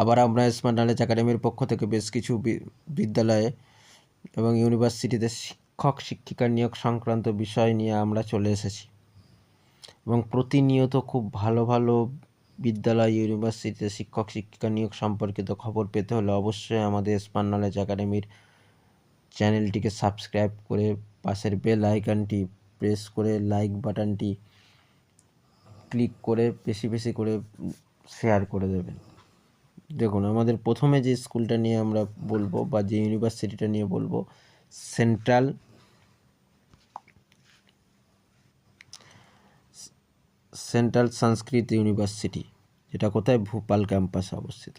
আবার আমরা smart knowledge একাডেমির পক্ষ থেকে বেশ কিছু বিদ্যালয়ে এবং ইউনিভার্সিটিতে শিক্ষক শিক্ষিকা নিয়োগ সংক্রান্ত বিষয় নিয়ে আমরা চলে এসেছি। এবং প্রতিনিয়ত খুব ভালো ভালো বিদ্যালয়, ইউনিভার্সিটিতে শিক্ষক শিক্ষিকা নিয়োগ সম্পর্কিত খবর পেতে হলে অবশ্যই আমাদের স্মার্ট নলেজ একাডেমির চ্যানেলটিকে সাবস্ক্রাইব করে পাশের বেল আইকনটি প্রেস করে লাইক বাটনটি ক্লিক করে বেশি বেশি করে শেয়ার করে দেবেন। দেখুন, আমাদের প্রথমে যে স্কুলটা নিয়ে আমরা বলব বা যে ইউনিভার্সিটিটা নিয়ে বলব, সেন্ট্রাল সেন্ট্রাল সংস্কৃত ইউনিভার্সিটি, যেটা কোথায়? ভোপাল ক্যাম্পাসে অবস্থিত।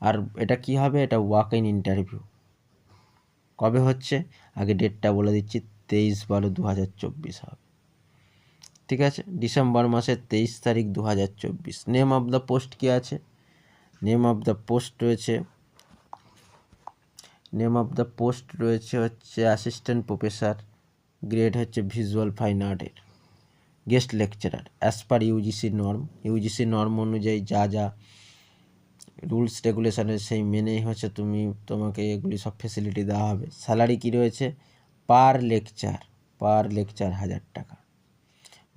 আর এটা কি হবে? এটা ওয়াক ইন ইন্টারভিউ। কবে হচ্ছে? আগে ডেটটা বলে দিচ্ছি, তেইশ বারো দু হাজার চব্বিশ হবে। ঠিক আছে? ডিসেম্বর মাসের তেইশ তারিখ দু হাজার চব্বিশ। নেম অফ দ্য পোস্ট কী আছে? নেম অফ দ্য পোস্ট রয়েছে। নেম অফ দ্য পোস্ট রয়েছে হচ্ছে অ্যাসিস্ট্যান্ট প্রফেসর গ্রেড হচ্ছে ভিজুয়াল ফাইন আর্টের guest lecturer as per UGC norm UGC norm অনুযায়ী যা যা রুলস রেগুলেশনের সেই মেনেই হচ্ছে তুমি, তোমাকে এগুলি সব ফেসিলিটি দেওয়া হবে। স্যালারি কী রয়েছে? পার লেকচার পার লেকচার হাজার টাকা।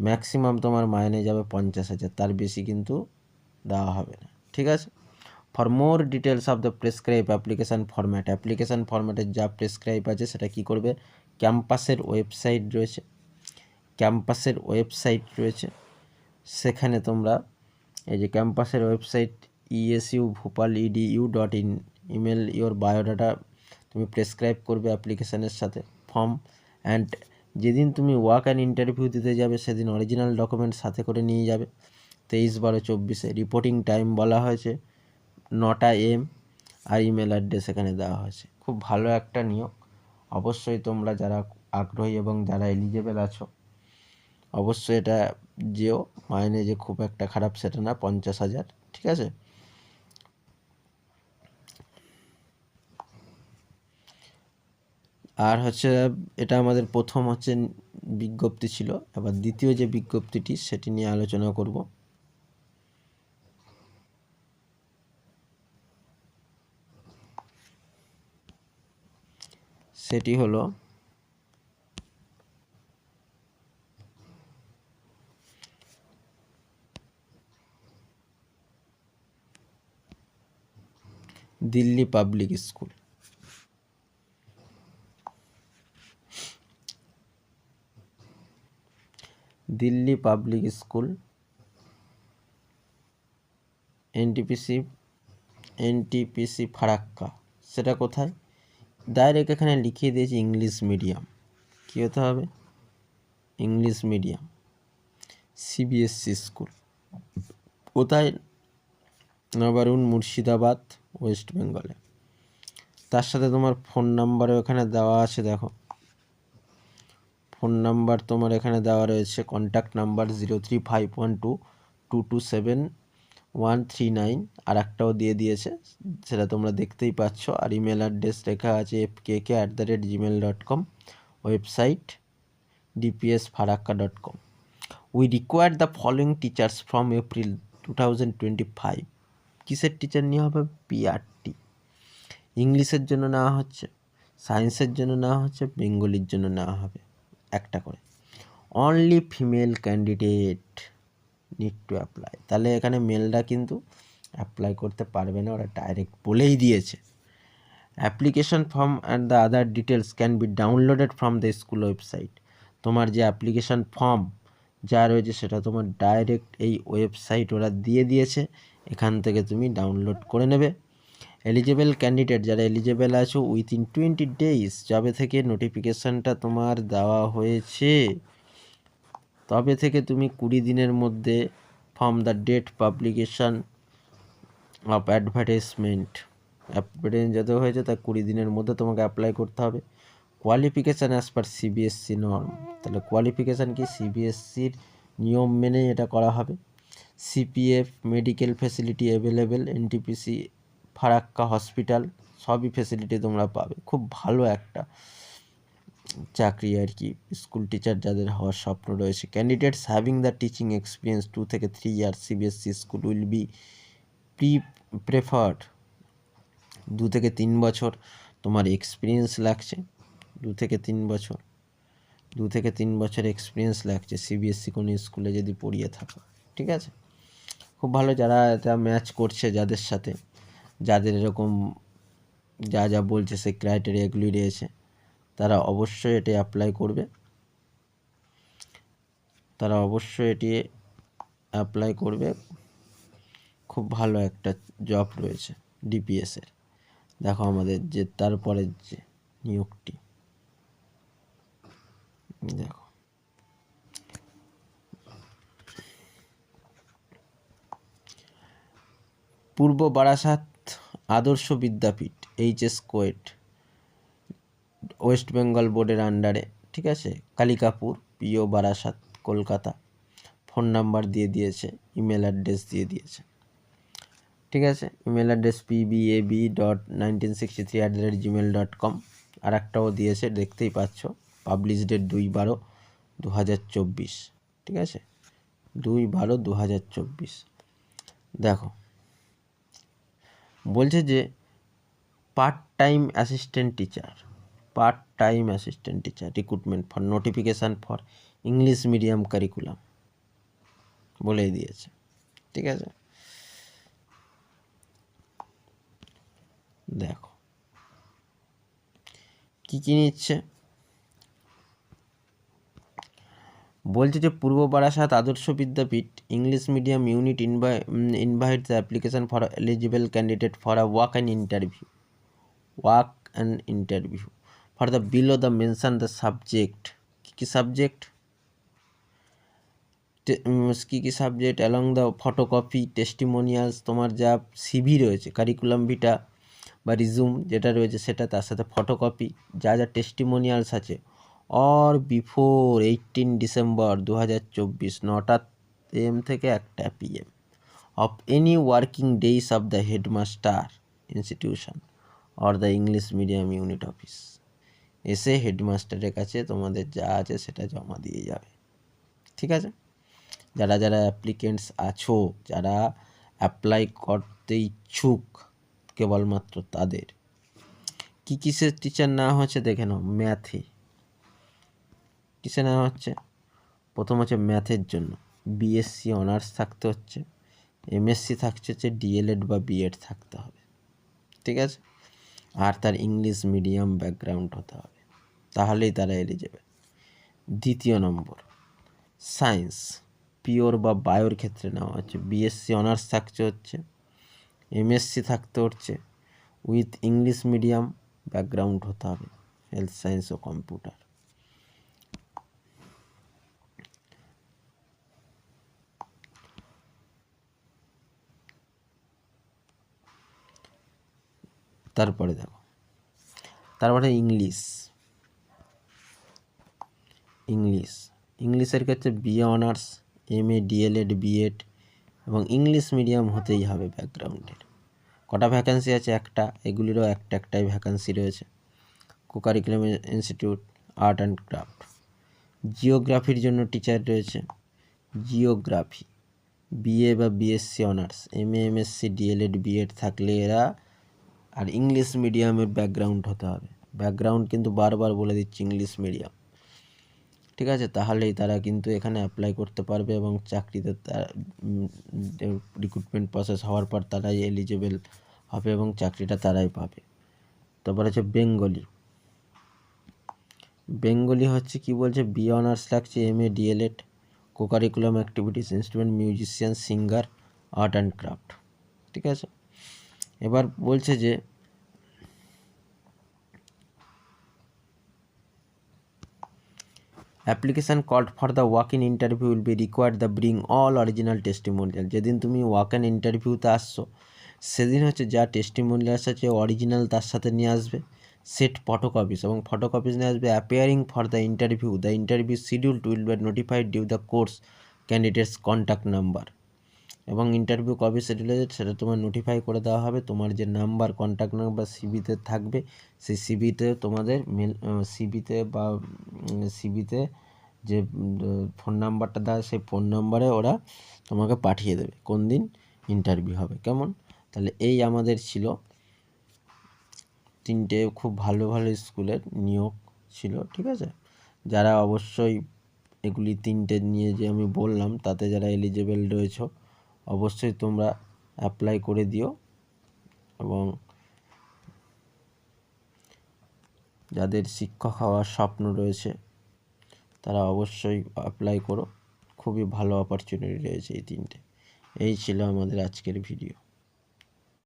ম্যাক্সিমাম তোমার মাইনে যাবে পঞ্চাশ হাজার, তার বেশি কিন্তু দেওয়া হবে না। ঠিক আছে? For more details of the prescribe application format application ফরম্যাটের যা প্রেসক্রাইব আছে সেটা কী করবে? ক্যাম্পাসের ওয়েবসাইট রয়েছে। ক্যাম্পাসের ওয়েবসাইট রয়েছে। সেখানে তোমরা এই যে ক্যাম্পাসের website ESU Bhopal EDU dot in email your biodata তুমি প্রেসক্রাইব করবে অ্যাপ্লিকেশানের সাথে। ফর্ম অ্যান্ড যেদিন তুমি ওয়াক অ্যান্ড ইন্টারভিউ দিতে যাবে, সেদিন অরিজিনাল ডকুমেন্ট সাথে করে নিয়ে যাবে। তেইশ বারো চব্বিশে রিপোর্টিং টাইম বলা হয়েছে। নটা এম আর ইমেল অ্যাড্রেস এখানে দেওয়া হয়েছে। খুব ভালো একটা নিয়োগ। অবশ্যই তোমরা যারা আগ্রহী এবং যারা এলিজেবল আছো, অবশ্যই এটা যেও। মাইনে যে খুব একটা খারাপ সেটা না, পঞ্চাশ হাজার, ঠিক আছে? আর হচ্ছে এটা আমাদের প্রথম হচ্ছে বিজ্ঞপ্তি ছিল। এবার দ্বিতীয় যে বিজ্ঞপ্তিটি, সেটি নিয়ে আলোচনা করব। সেটি হলো Delhi public school. Delhi public school NTPC NTPC Farakka সেটা কোথায়? ডাইরেক্ট এখানে লিখিয়ে দিয়েছি ইংলিশ মিডিয়াম কী হতে হবে? ইংলিশ মিডিয়াম সিবিএসসি স্কুল কোথায়? নবারুন মুর্শিদাবাদ ওয়েস্ট বেঙ্গলে তার সাথে তোমার ফোন নাম্বারও এখানে দেওয়া আছে, দেখো। ফোন নাম্বার তোমার এখানে দেওয়া রয়েছে। Contact number zero three five one two two two seven one three nine আর একটাও দিয়ে দিয়েছে। সেটা তোমরা দেখতেই পাচ্ছ। আর ইমেল অ্যাড্রেস লেখা আছে F K K at the rate Gmail dot com website DPS Farakka dot com we require the following teachers from April two thousand twenty five কিসের টিচার নেওয়া হবে? পিআরটি ইংলিশের জন্য নেওয়া হচ্ছে। সায়েন্সের জন্য নেওয়া হচ্ছে। বেঙ্গলির জন্য নেওয়া হবে। একটা করে। Only female candidate need to apply তাহলে এখানে মেলরা কিন্তু অ্যাপ্লাই করতে পারবে না, ওরা ডাইরেক্ট বলেই দিয়েছে। Application form and the other details can be downloaded from the school website তোমার যে অ্যাপ্লিকেশন ফর্ম যা রয়েছে সেটা তোমার ডাইরেক্ট এই ওয়েবসাইট ওরা দিয়ে দিয়েছে, এখান থেকে তুমি ডাউনলোড করে নেবে। এলিজেবল ক্যান্ডিডেট যারা এলিজেবল আছো উইথিন টোয়েন্টি ডেজ যবে থেকে নোটিফিকেশানটা তোমার দেওয়া হয়েছে। তবে থেকে তুমি কুড়ি দিনের মধ্যে from the date publication of advertisement advertise যত হয়েছে তা কুড়ি দিনের মধ্যে তোমাকে অ্যাপ্লাই করতে হবে। Qualification as per CBSE norm তাহলে কোয়ালিফিকেশান কি? সিবিএসসির নিয়ম মেনেই এটা করা হবে। CPF medical facility available NTPC Farakka hospital সবই ফেসিলিটি তোমরা পাবে। খুব ভালো একটা চাকরি আর কি স্কুল টিচার যাদের হওয়ার স্বপ্ন রয়েছে। Candidates having the teaching experience two থেকে three year CBSE school will be pre preferred দু থেকে তিন বছর তোমার এক্সপিরিয়েন্স লাগছে, দু থেকে তিন বছর, দু থেকে তিন বছর এক্সপিরিয়েন্স লাগছে সিবিএসসি কোনো স্কুলে যদি পড়িয়ে থাকো, ঠিক আছে? খুব ভালো যারা এটা ম্যাচ করছে যাদের সাথে, যাদের এরকম যা যা বলছে সেই ক্রাইটেরিয়াগুলি রয়েছে। তারা অবশ্যই এটি অ্যাপ্লাই করবে। তারা অবশ্যই এটি অ্যাপ্লাই করবে। খুব ভালো একটা জব রয়েছে ডিপিএসের দেখো আমাদের যে তারপরের যে নিয়োগটি। দেখো। পূর্ব বারাসাত আদর্শ বিদ্যাপীঠ এইচএস কোয়েট ওয়েস্ট বেঙ্গল বোর্ডের আন্ডারে, ঠিক আছে? Kalikapur, PO Barasat, Kolkata. Phone number দিয়ে দিয়েছে, ইমেল অ্যাড্রেস দিয়ে দিয়েছে। ঠিক আছে? Email address PBAB dot nineteen sixty three at the rate Gmail dot com আর একটাও দিয়েছে, দেখতেই পাচ্ছ পাবলিশ ডেট দুই বারো দু হাজার চব্বিশ। ঠিক আছে? দুই বারো দু হাজার চব্বিশ। দেখো, বলছে যে part time assistant teacher part time assistant teacher recruitment for notification for English medium curriculum বলেই দিয়েছে। ঠিক আছে? দেখো, কী কী নিচ্ছে? বলছে যে, পূর্ব Barasat Adarsha Vidyapith English medium unit ইনভাই invite the application for eligible candidate for a walk and interview walk and interview for the below the mention the subject কী কী subject কী কী subject along the photocopy testimonials তোমার যা CV রয়েছে curriculum ভিটা বা resume যেটা রয়েছে সেটা তার সাথে ফটোকপি যা যা টেস্টিমোনিয়ালস আছে অর বিফোর এইটিন ডিসেম্বর দু হাজার চব্বিশ, নটা এম থেকে একটা PM of any working days of the headmaster institution or the English medium unit office এসে হেডমাস্টারের কাছে তোমাদের যা আছে সেটা জমা দিয়ে যাবে। ঠিক আছে? যারা যারা অ্যাপ্লিকেন্টস আছো, যারা অ্যাপ্লাই করতে ইচ্ছুক, কেবলমাত্র তাদের। কী কিসের টিচার না হচ্ছে দেখে নাও ম্যাথে কিসে নেওয়া হচ্ছে? প্রথম হচ্ছে ম্যাথের জন্য। বিএসসি অনার্স থাকতে হচ্ছে এমএসসি থাকছে হচ্ছে ডিএলএড বা বিএড থাকতে হবে। ঠিক আছে? আর তার ইংলিশ মিডিয়াম ব্যাকগ্রাউন্ড হতে হবে। তাহলেই তারা এলিজেবল দ্বিতীয় নম্বর, সায়েন্স। পিওর বা বায়োর ক্ষেত্রে নেওয়া হচ্ছে। বিএসসি অনার্স থাকছে হচ্ছে। এমএসসি থাকতে হচ্ছে। উইথ ইংলিশ মিডিয়াম ব্যাকগ্রাউন্ড হতে হবে। হেলথ সায়েন্স ও কম্পিউটার। তারপরে দেখো। তারপরে ইংলিশ। ইংলিশ। ইংলিশের ক্ষেত্রে BA honours, M A DElEd BEd এবং ইংলিশ মিডিয়াম হতেই হবে ব্যাকগ্রাউন্ডের। কটা ভ্যাকান্সি আছে? একটা। এগুলিরও একটা একটাই ভ্যাকান্সি রয়েছে। Cocurriculum institute art and craft জিওগ্রাফির জন্য টিচার রয়েছে। জিওগ্রাফি বিএ বা BSc honours M A M MSc DElEd BEd থাকলে এরা আর ইংলিশ মিডিয়ামের ব্যাকগ্রাউন্ড হতে হবে। ব্যাকগ্রাউন্ড কিন্তু বারবার বলে দিচ্ছি ইংলিশ মিডিয়াম ঠিক আছে? তাহলেই তারা কিন্তু এখানে অ্যাপ্লাই করতে পারবে এবং চাকরিতে রিক্রুটমেন্ট প্রসেস হওয়ার পর তারাই এলিজেবল হবে এবং চাকরিটা তারাই পাবে। তারপর হচ্ছে বেঙ্গলি বেঙ্গলি হচ্ছে কি বলছে? বি অনার্স লাগছে M A DElEd cocurriculum activities instrument musician singer art and craft ঠিক আছে? এবার বলছে যে application called for the walk in interview will be required the bring all original testimonial যেদিন তুমি ওয়াক ইন ইন্টারভিউতে আসছো, সেদিন হচ্ছে যা টেস্টিমোনিয়ালস আছে অরিজিনাল তার সাথে নিয়ে আসবে সেট ফটোকপিস এবং ফটোকপিস নিয়ে আসবে appearing for the interview the interview schedule will be notified due the course candidates contact number এবং ইন্টারভিউ কবে শিডিউল হয়েছে সেটা তোমার নোটিফাই করে দেওয়া হবে। তোমার যে নাম্বার কন্ট্যাক্ট নাম্বার সিবিতে থাকবে, সেই সিবিতে তোমাদের মেল সিবিতে বা সিবিতে যে ফোন নাম্বারটা দেওয়া সেই ফোন নাম্বারে ওরা তোমাকে পাঠিয়ে দেবে কোন দিন ইন্টারভিউ হবে। কেমন? তাহলে এই আমাদের ছিল। তিনটে খুব ভালো ভালো স্কুলের নিয়োগ ছিল, ঠিক আছে? যারা অবশ্যই এগুলি তিনটে নিয়ে যে আমি বললাম, তাতে যারা এলিজেবল রয়েছে অবশ্যই তোমরা অ্যাপ্লাই করে দিও এবং যাদের শিক্ষক হওয়ার স্বপ্ন রয়েছে, তারা অবশ্যই অ্যাপ্লাই করো। খুবই ভালো অপরচুনিটি রয়েছে এই তিনটে। এই ছিল আমাদের আজকের ভিডিও